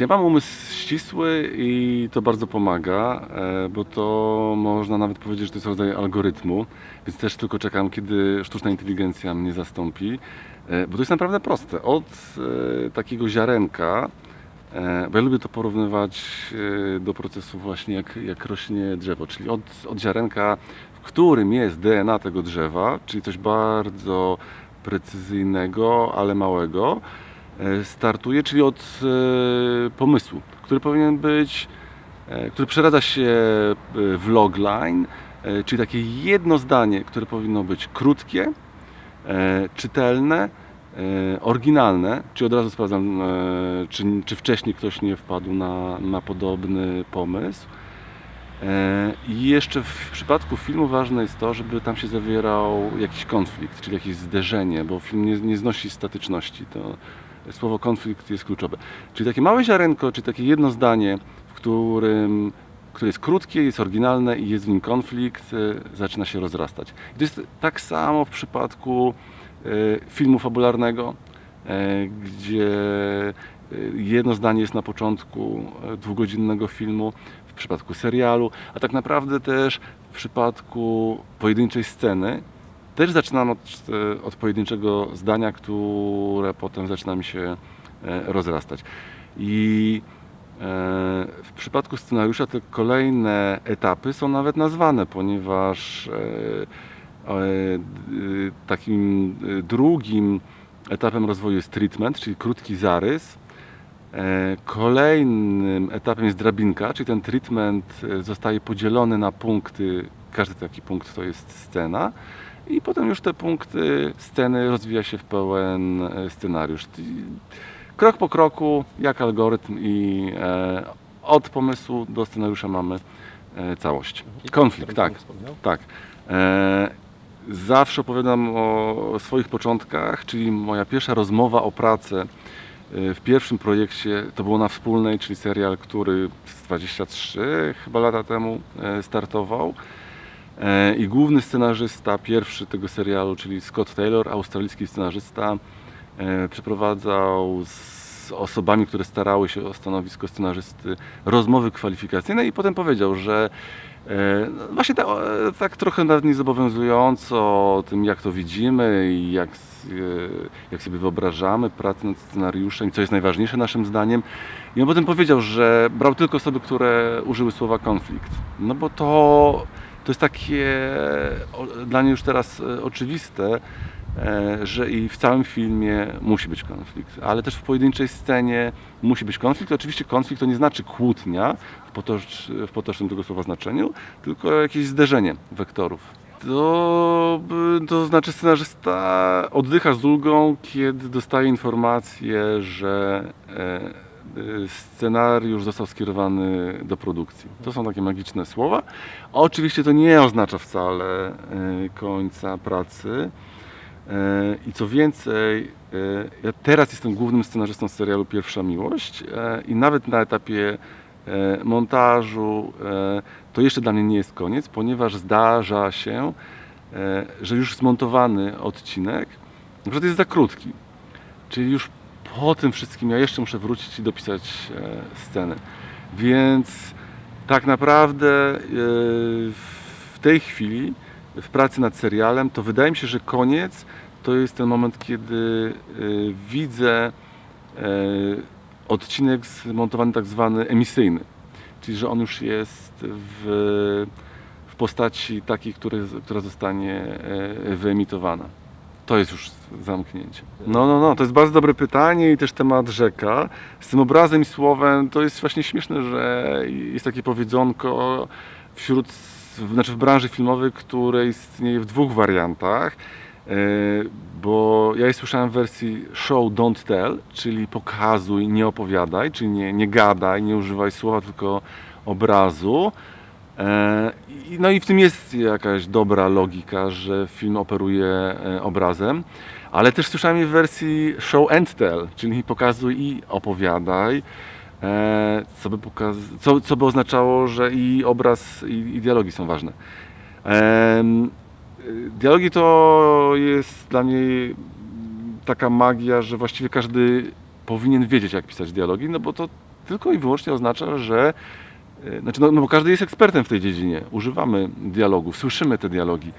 Ja mam umysł ścisły i to bardzo pomaga, e, bo to można nawet powiedzieć, że to jest rodzaj algorytmu, więc też tylko czekam, kiedy sztuczna inteligencja mnie zastąpi, e, bo to jest naprawdę proste. Od e, takiego ziarenka, bo ja lubię to porównywać do procesu właśnie jak, jak rośnie drzewo, czyli od, od ziarenka, w którym jest DNA tego drzewa, czyli coś bardzo precyzyjnego, ale małego, startuje, czyli od e, pomysłu, który powinien być, e, który przeradza się e, w logline, e, czyli takie jedno zdanie, które powinno być krótkie, e, czytelne, e, oryginalne, czyli od razu sprawdzam, e, czy, czy wcześniej ktoś nie wpadł na, na podobny pomysł. E, I jeszcze w przypadku filmu ważne jest to, żeby tam się zawierał jakiś konflikt, czyli jakieś zderzenie, bo film nie, nie znosi statyczności. To słowo konflikt jest kluczowe. Czyli takie małe ziarenko, czyli takie jedno zdanie, w którym, które jest krótkie, jest oryginalne i jest w nim konflikt, e, zaczyna się rozrastać. I to jest tak samo w przypadku e, filmu fabularnego, e, gdzie jedno zdanie jest na początku dwugodzinnego filmu, w przypadku serialu, a tak naprawdę też w przypadku pojedynczej sceny też zaczynam od, e, od pojedynczego zdania, które potem zaczyna mi się e, rozrastać. I e, w przypadku scenariusza te kolejne etapy są nawet nazwane, ponieważ takim drugim etapem rozwoju jest treatment, czyli krótki zarys. Kolejnym etapem jest drabinka, czyli ten treatment zostaje podzielony na punkty. Każdy taki punkt to jest scena. I potem już te punkty sceny rozwija się w pełen e, scenariusz. Krok po kroku, jak algorytm i e, od pomysłu do scenariusza mamy e, całość. Konflikt, tak. Tak. E, zawsze opowiadam o swoich początkach, czyli moja pierwsza rozmowa o pracę e, w pierwszym projekcie to było na wspólnej, czyli serial, który z 23 chyba lata temu e, startował. E, I główny scenarzysta pierwszy tego serialu, czyli Scott Taylor, australijski scenarzysta, e, przeprowadzał z osobami, które starały się o stanowisko scenarzysty, rozmowy kwalifikacyjne i potem powiedział, że e, no właśnie tak, tak trochę nawet niezobowiązująco o tym, jak to widzimy i jak, jak sobie wyobrażamy pracę nad scenariuszem co jest najważniejsze naszym zdaniem. I on potem powiedział, że brał tylko osoby, które użyły słowa konflikt. No bo to, to jest takie dla mnie już teraz e, oczywiste, e, że i w całym filmie musi być konflikt, ale też w pojedynczej scenie musi być konflikt. Oczywiście konflikt to nie znaczy kłótnia w, potocz, w potocznym tego słowa znaczeniu, tylko jakieś zderzenie wektorów. To, to znaczy scenarzysta oddycha z ulgą, kiedy dostaje informację, że e, scenariusz został skierowany do produkcji. To są takie magiczne słowa. Oczywiście to nie oznacza wcale e, końca pracy. E, I co więcej, ja teraz jestem głównym scenarzystą serialu Pierwsza Miłość i nawet na etapie montażu to jeszcze dla mnie nie jest koniec, ponieważ zdarza się, że już zmontowany odcinek na przykład jest za krótki. Czyli już po tym wszystkim ja jeszcze muszę wrócić i dopisać e, scenę. Więc tak naprawdę e, w tej chwili w pracy nad serialem to wydaje mi się, że koniec to jest ten moment, kiedy e, widzę e, odcinek zmontowany tak zwany emisyjny. Czyli że on już jest w, w postaci takiej, która zostanie e, wyemitowana. To jest już zamknięcie. No, no, no, to jest bardzo dobre pytanie i też temat rzeka. Z tym obrazem i słowem to jest właśnie śmieszne, że jest takie powiedzonko wśród, znaczy w branży filmowej, które istnieje w dwóch wariantach. E, Bo ja je słyszałem w wersji show don't tell, czyli pokazuj, nie opowiadaj, czyli nie, nie gadaj, nie używaj słowa, tylko obrazu. E, No i w tym jest jakaś dobra logika, że film operuje e, obrazem, ale też słyszałem je w wersji show and tell, czyli pokazuj i opowiadaj, e, co by, pokaz- co, co by oznaczało, że i obraz, i, i dialogi są ważne. Dialogi to jest dla mnie taka magia, że właściwie każdy powinien wiedzieć, jak pisać dialogi, no bo to tylko i wyłącznie oznacza, że znaczy, no, no bo każdy jest ekspertem w tej dziedzinie. Używamy dialogów, słyszymy te dialogi,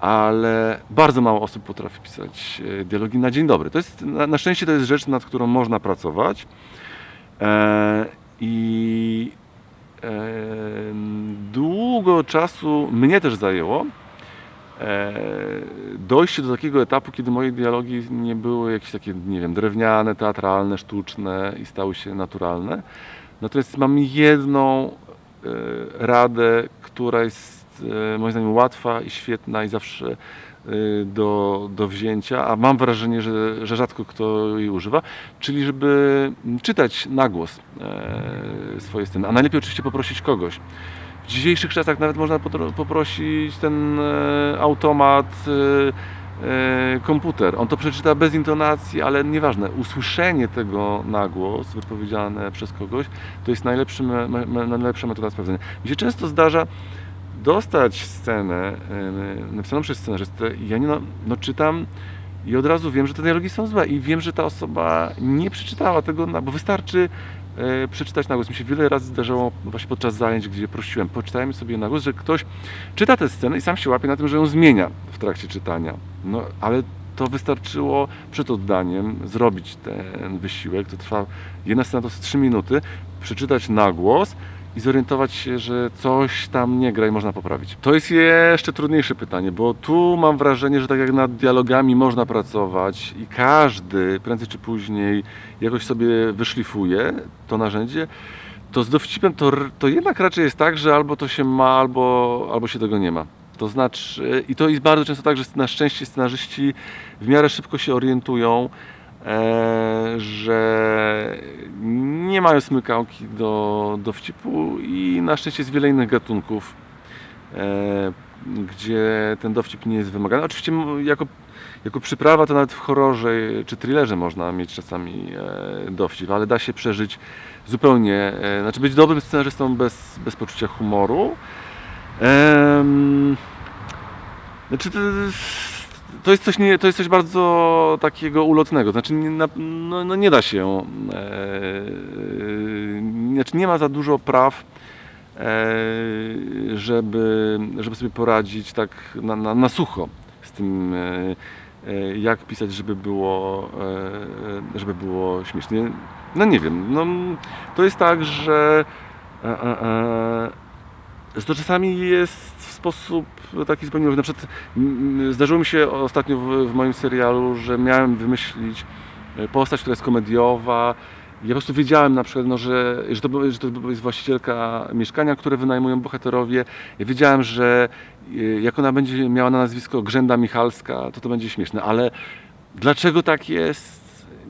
ale bardzo mało osób potrafi pisać e, dialogi na dzień dobry. To jest, na, na szczęście to jest rzecz, nad którą można pracować. E, I em, długo czasu mnie też zajęło e, dojście do takiego etapu, kiedy moje dialogi nie były jakieś takie, nie wiem, drewniane, teatralne, sztuczne i stały się naturalne. Natomiast mam jedną e, radę, która jest e, moim zdaniem łatwa i świetna i zawsze e, do, do wzięcia, a mam wrażenie, że, że rzadko kto jej używa, czyli żeby czytać na głos swoje sceny, a najlepiej oczywiście poprosić kogoś. W dzisiejszych czasach nawet można poprosić ten automat, komputer. On to przeczyta bez intonacji, ale nieważne. Usłyszenie tego na głos, wypowiedziane przez kogoś, to jest najlepszy, najlepsza metoda sprawdzenia. Mi się często zdarza dostać scenę e, napisaną przez scenarzystę i ja nie no, no czytam i od razu wiem, że te dialogi są złe i wiem, że ta osoba nie przeczytała tego, bo wystarczy e, przeczytać na głos. Mi się wiele razy zdarzało właśnie podczas zajęć, gdzie prosiłem, poczytajmy sobie na głos, że ktoś czyta tę scenę i sam się łapie na tym, że ją zmienia w trakcie czytania. No, ale to wystarczyło przed oddaniem zrobić ten wysiłek, to trwa, jedna scena to jest 3 minuty, przeczytać na głos i zorientować się, że coś tam nie gra i można poprawić. To jest jeszcze trudniejsze pytanie, bo tu mam wrażenie, że tak jak nad dialogami można pracować i każdy prędzej czy później jakoś sobie wyszlifuje to narzędzie, to z dowcipem to, to jednak raczej jest tak, że albo to się ma, albo, albo się tego nie ma. To znaczy, i to jest bardzo często tak, że na szczęście scenarzyści w miarę szybko się orientują, że nie mają smykałki do dowcipu i na szczęście jest wiele innych gatunków, e, gdzie ten dowcip nie jest wymagany. Oczywiście jako, jako przyprawa to nawet w horrorze czy thrillerze można mieć czasami e, dowcip, ale da się przeżyć zupełnie, e, znaczy być dobrym scenarzystą bez, bez poczucia humoru. Znaczy to, to, jest coś nie, to jest coś bardzo takiego ulotnego. Znaczy nie, no, no nie da się, e, znaczy nie ma za dużo praw, e, żeby, żeby sobie poradzić tak na, na, na sucho z tym, e, e, jak pisać, żeby było, e, żeby było śmiesznie. No nie wiem, no, to jest tak, że, e, e, e, że to czasami jest sposób taki zupełnie na przykład zdarzyło mi się ostatnio w, w moim serialu, że miałem wymyślić e, postać, która jest komediowa. Ja po prostu wiedziałem na przykład, no, że, że, to, że to jest właścicielka mieszkania, które wynajmują bohaterowie. Ja wiedziałem, że e, jak ona będzie miała na nazwisko Grzęda Michalska, to to będzie śmieszne, ale dlaczego tak jest?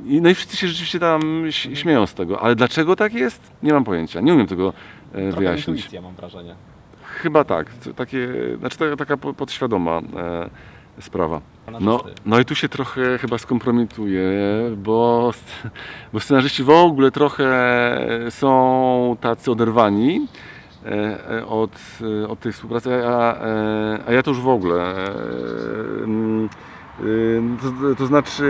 No i wszyscy się rzeczywiście tam śmieją z tego, ale dlaczego tak jest? Nie mam pojęcia, nie umiem tego e, Trochę wyjaśnić. intuicja mam wrażenie. Chyba tak, takie, znaczy ta- taka po- podświadoma e, sprawa. No, no i tu się trochę chyba skompromituję, bo, bo scenarzyści w ogóle trochę są tacy oderwani e, e, od, e, od tej współpracy, a, e, a ja to już w ogóle. e, mm, y, To, to znaczy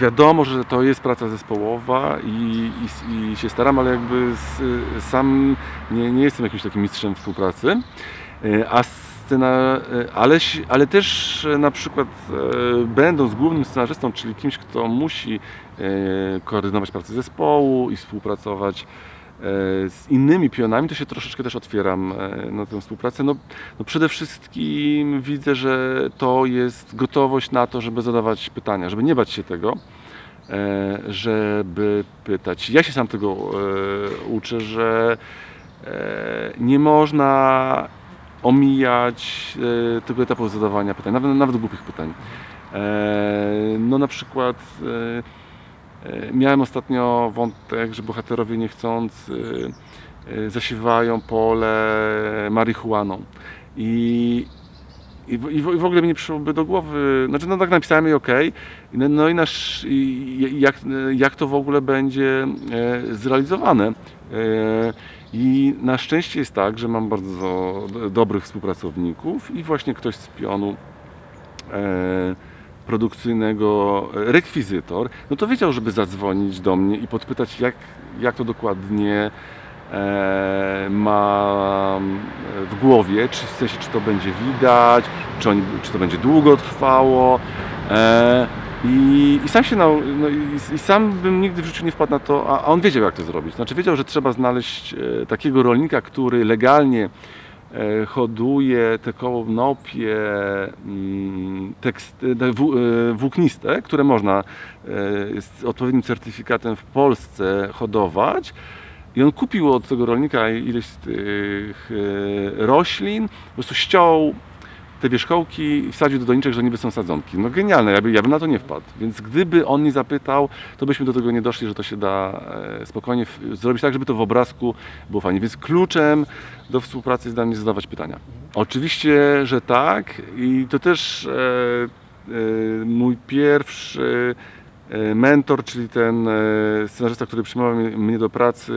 wiadomo, że to jest praca zespołowa i, i, i się staram, ale jakby z, sam nie, nie jestem jakimś takim mistrzem współpracy. E, A scena, e, ale, ale też e, na przykład e, będąc głównym scenarzystą, czyli kimś, kto musi e, koordynować pracę zespołu i współpracować e, z innymi pionami, to się troszeczkę też otwieram e, na tę współpracę. No, no przede wszystkim widzę, że to jest gotowość na to, żeby zadawać pytania, żeby nie bać się tego, e, żeby pytać. Ja się sam tego e, uczę, że e, nie można omijać e, tego etapu zadawania pytań, nawet, nawet głupich pytań. E, no na przykład e, e, miałem ostatnio wątek, że bohaterowie niechcący e, zasiewają pole marihuaną i i w, i w ogóle mi nie przyszłoby do głowy, znaczy no tak napisałem i okej, I no, no i nasz, jak, jak to w ogóle będzie e, zrealizowane. E, I na szczęście jest tak, że mam bardzo dobrych współpracowników i właśnie ktoś z pionu e, produkcyjnego e, rekwizytor, no to wiedział, żeby zadzwonić do mnie i podpytać, jak, jak to dokładnie e, mam w głowie, czy w sensie, czy to będzie widać, czy, oni, czy to będzie długo trwało. E, i, I sam się no i, i sam bym nigdy w życiu nie wpadł na to, a, a on wiedział jak to zrobić. Znaczy wiedział, że trzeba znaleźć e, takiego rolnika, który legalnie hoduje te kołnopie mm, tekst, e, wł- e, włókniste, które można e, z odpowiednim certyfikatem w Polsce hodować. I on kupił od tego rolnika ileś tych e, roślin, po prostu ściął te wierzchołki i wsadził do doniczek, że niby są sadzonki. No genialne, ja, by, ja bym na to nie wpadł. Więc gdyby on nie zapytał, to byśmy do tego nie doszli, że to się da e, spokojnie zrobić tak, żeby to w obrazku było fajnie. Więc kluczem do współpracy jest dla mnie zadawać pytania. Oczywiście, że tak i to też e, e, mój pierwszy e, mentor, czyli ten e, scenarzysta, który przyjmował mnie- do pracy,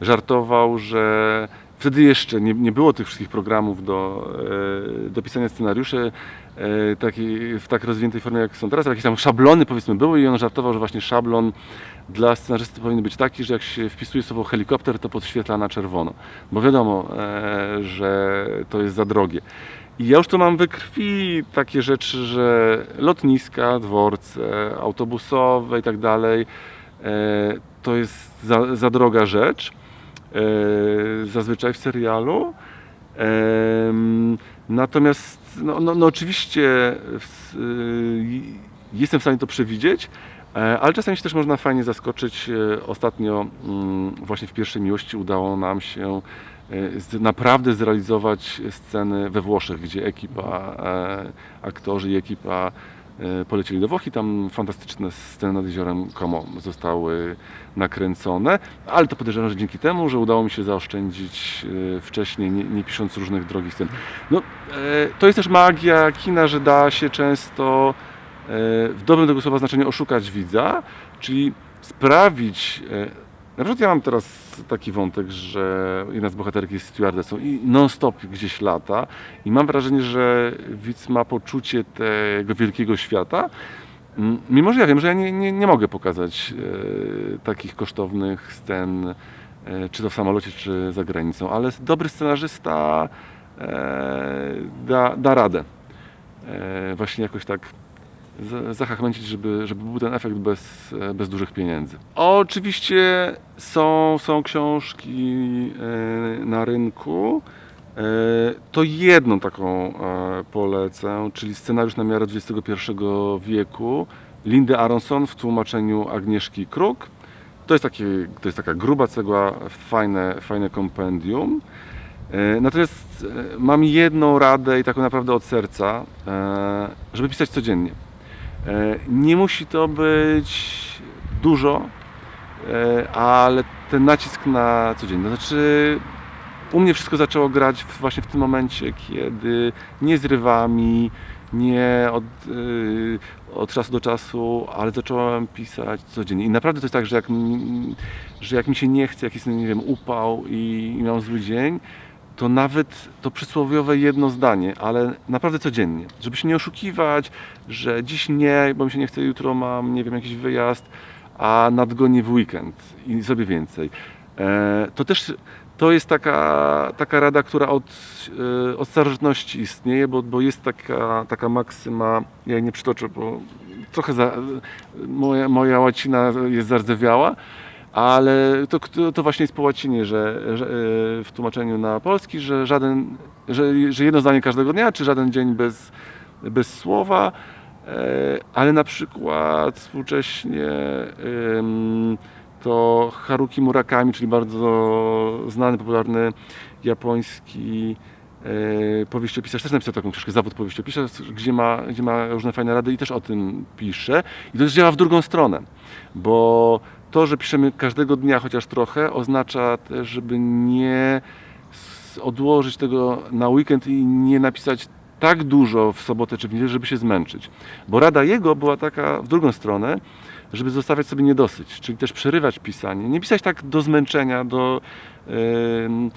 żartował, że wtedy jeszcze nie, nie było tych wszystkich programów do, e, do pisania scenariuszy e, takiej, w tak rozwiniętej formie jak są teraz, jakieś tam szablony powiedzmy były i on żartował, że właśnie szablon dla scenarzysty powinien być taki, że jak się wpisuje słowo helikopter, to podświetla na czerwono, bo wiadomo, e, że to jest za drogie. I ja już to mam we krwi takie rzeczy, że lotniska, dworce, autobusowe i tak dalej, to jest za, za droga rzecz, zazwyczaj w serialu. Natomiast, no, no, no oczywiście y, jestem w stanie to przewidzieć, e, ale czasami się też można fajnie zaskoczyć. E, Ostatnio mm, właśnie w pierwszej miłości udało nam się e, naprawdę zrealizować sceny we Włoszech, gdzie ekipa, e, aktorzy i ekipa e, polecieli do Włoch i tam fantastyczne sceny nad jeziorem Como zostały nakręcone, ale to podejrzewam, że dzięki temu, że udało mi się zaoszczędzić e, wcześniej, nie, nie pisząc różnych drogich scen. No, e, to jest też magia kina, że da się często e, w dobrym tego słowa znaczeniu oszukać widza, czyli sprawić. Na przykład ja mam teraz taki wątek, że jedna z bohaterek jest stewardessą i non-stop gdzieś lata i mam wrażenie, że widz ma poczucie tego wielkiego świata, Mm, Mimo, że ja wiem, że ja nie, nie, nie mogę pokazać e, takich kosztownych scen, e, czy to w samolocie, czy za granicą, ale dobry scenarzysta e, da, da radę. E, właśnie jakoś tak zachachmęcić, żeby, żeby był ten efekt bez, e, bez dużych pieniędzy. Oczywiście są, są książki e, na rynku. E, To jedną taką polecę, czyli scenariusz na miarę XXI wieku Lindy Aronson w tłumaczeniu Agnieszki Kruk. To jest, takie, to jest taka gruba cegła, fajne, fajne kompendium. Natomiast mam jedną radę i taką naprawdę od serca, żeby pisać codziennie. E, Nie musi to być dużo, e, ale ten nacisk na codziennie. To znaczy, u mnie wszystko zaczęło grać właśnie w tym momencie, kiedy nie zrywami, nie od, y, od czasu do czasu, ale zacząłem pisać codziennie. I naprawdę to jest tak, że jak, mi- że jak mi się nie chce, jak jest, nie wiem, upał i, i mam zły dzień, to nawet to przysłowiowe jedno zdanie, ale naprawdę codziennie, żeby się nie oszukiwać, że dziś nie, bo mi się nie chce, jutro mam, nie wiem, jakiś wyjazd, a nadgonię w weekend i zrobię więcej. E, to też to jest taka, taka rada, która od, e, od starożytności istnieje, bo, bo jest taka, taka maksyma, ja jej nie przytoczę, bo trochę za, moja, moja łacina jest zardzewiała, ale to, to, właśnie jest po łacinie, że, że e, w tłumaczeniu na polski, że żaden, że, że jedno zdanie każdego dnia, czy żaden dzień bez, bez słowa, e, ale na przykład współcześnie to Haruki Murakami, czyli bardzo znany, popularny japoński e, powieściopisarz, też napisał taką książkę, Zawód powieściopisarz, gdzie ma, gdzie ma różne fajne rady i też o tym pisze. I to działa w drugą stronę, bo to, że piszemy każdego dnia chociaż trochę, oznacza też, żeby nie odłożyć tego na weekend i nie napisać tak dużo w sobotę czy w niedzielę, żeby się zmęczyć. Bo rada jego była taka w drugą stronę, żeby zostawiać sobie niedosyć, czyli też przerywać pisanie. Nie pisać tak do zmęczenia, do, em,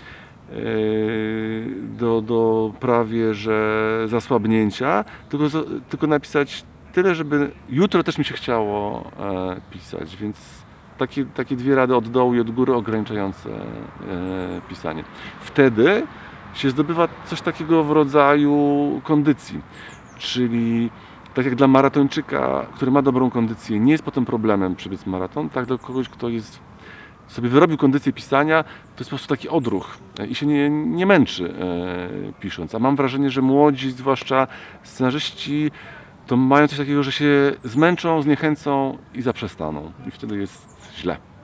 do, do prawie że zasłabnięcia, tylko, tylko napisać tyle, żeby jutro też mi się chciało e, pisać, więc takie, takie dwie rady od dołu i od góry ograniczające e, pisanie. Wtedy się zdobywa coś takiego w rodzaju kondycji, czyli tak jak dla maratończyka, który ma dobrą kondycję, nie jest potem problemem przebiec maraton, tak dla kogoś, kto jest sobie wyrobił kondycję pisania, to jest po prostu taki odruch e, i się nie, nie męczy e, pisząc. A mam wrażenie, że młodzi, zwłaszcza scenarzyści, to mają coś takiego, że się zmęczą, zniechęcą i zaprzestaną. I wtedy jest cela.